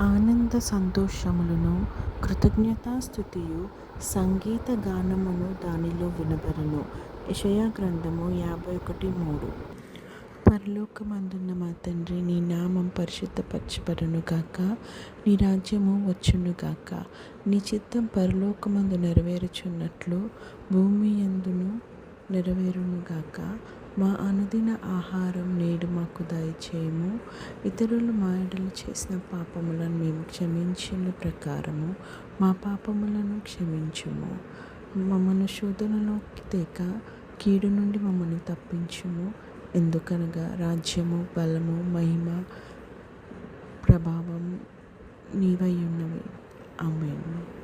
ఆనంద సంతోషములను కృతజ్ఞతాస్థుతియు సంగీత గానమును దానిలో వినబడును. యషయా గ్రంథము యాభై ఒకటి మూడు. పరలోకమందున్న మా తండ్రి నీ నామం పరిశుద్ధపరచబడును గాక నీ రాజ్యము వచ్చును గాక. నీ చిత్తం పరలోకమందు నెరవేరుచున్నట్లు భూమి ఎందును నెరవేరును గాక. మా అనుదిన ఆహారం నేడు మాకు దయచేయము. ఇతరులు మా ఎడల చేసిన పాపములను మేము క్షమించిన ప్రకారము మా పాపములను క్షమించుము. మమ్మల్ని శోధనలోకి తేక కీడు నుండి మమ్మల్ని తప్పించుము. ఎందుకనగా రాజ్యము బలము మహిమ ప్రభావం నీవై ఉన్నవి. ఆమేన్.